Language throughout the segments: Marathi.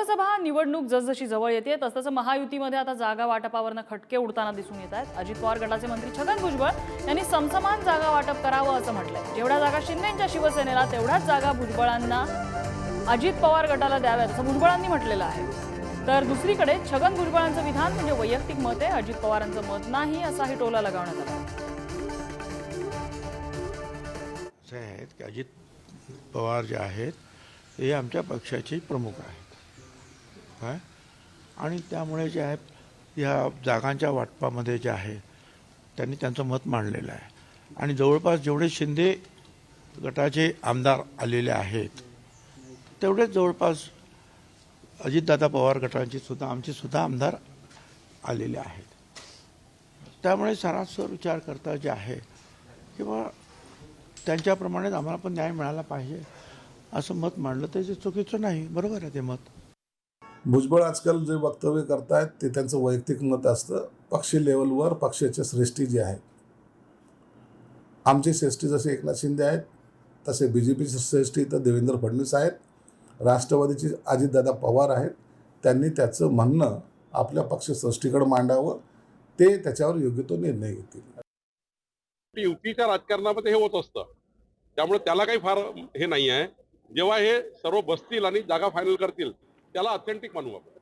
लोकसभा निवडणूक जसजशी जवळ येते तसतसं महायुतीमध्ये आता जागा वाटपावरनं खटके उडताना दिसून येत आहेत. अजित पवार गटाचे मंत्री छगन भुजबळ यांनी समसमान जागा वाटप करावं असं म्हटलंय. जेवढ्या जागा शिंदेच्या शिवसेनेला तेवढ्याच जागा भुजबळांना अजित पवार गटाला द्याव्यात असं भुजबळांनी म्हटलेलं आहे. तर दुसरीकडे छगन भुजबळांचं विधान म्हणजे वैयक्तिक मत आहे अजित पवारांचं मत नाही असाही टोला लगावण्यात आला. आहेत की अजित पवार जे आहेत ते आमच्या पक्षाचे प्रमुख आहेत. काय आणि त्यामुळे जे आहे या जागांच्या वाटपामध्ये जे आहे त्यांनी त्यांचं मत मांडलेलं आहे. आणि जवळपास जेवढे शिंदे गटाचे आमदार आलेले आहेत तेवढेच जवळपास अजितदादा पवार गटांची सुद्धा आमचे सुद्धा आमदार आलेले आहेत. त्यामुळे सरासर विचार करता जे आहे किंवा त्यांच्याप्रमाणेच आम्हाला पण न्याय मिळाला पाहिजे असं मत मांडलं तर ते चुकीचं नाही. बरोबर आहे ते मत. भुजबळ आजकाल जे वक्तव्य करतायत ते त्यांचं वैयक्तिक मत असतं. पक्षी लेवलवर पक्षाच्या श्रेष्ठी जे आहेत आमची श्रेष्ठी जसे एकनाथ शिंदे आहेत तसे बी जे पीची श्रेष्ठी तर देवेंद्र फडणवीस आहेत. राष्ट्रवादीचे अजितदादा पवार आहेत. त्यांनी त्याचं म्हणणं आपल्या पक्षश्रेष्ठीकडे मांडावं. ते त्याच्यावर योग्य तो निर्णय घेतील. युतीच्या राजकारणामध्ये हे होत असतं. त्यामुळे त्याला काही फार हे नाही आहे जेव्हा हे सर्व बसतील आणि जागा फायनल करतील त्याला ऑथेंटिक मानू आपण.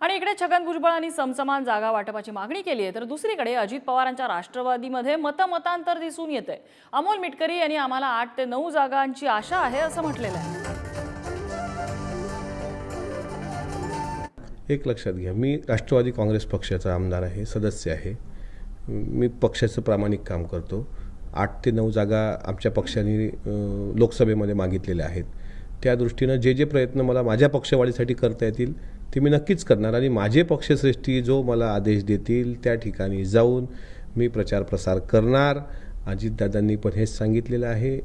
आणि इकडे छगन भुजबळांनी समसमान जागा वाटपाची मागणी केली आहे तर दुसरीकडे अजित पवारांच्या राष्ट्रवादीमध्ये मतमतांतर दिसून येत आहे अमोल मिटकरी यांनी आम्हाला आठ ते नऊ जागांची आशा आहे असं म्हटलेलं आहे. एक लक्षात घ्या मी राष्ट्रवादी काँग्रेस पक्षाचा आमदार आहे सदस्य आहे. मी पक्षाचं प्रामाणिक काम करतो. आठ ते नऊ जागा आमच्या पक्षाने लोकसभेमध्ये मागितलेल्या आहेत. त्या दृष्टीनं जे जे प्रयत्न मला माझ्या पक्षवाढीसाठी करता येतील ते मी नक्कीच करणार. आणि माझे पक्षश्रेष्ठी जो मला आदेश देतील त्या ठिकाणी जाऊन मी प्रचार प्रसार करणार. अजितदादांनी पण हेच सांगितलेलं आहे.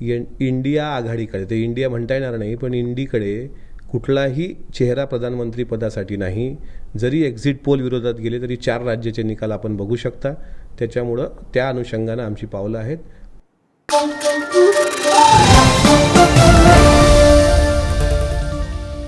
एन इंडिया आघाडीकडे ते इंडिया म्हणता येणार नाही पण इंडीकडे कुठलाही चेहरा प्रधानमंत्रीपदासाठी नाही. जरी एक्झिट पोल विरोधात गेले तरी चार राज्याचे निकाल आपण बघू शकता. त्याच्यामुळं त्या अनुषंगानं आमची पावलं आहेत.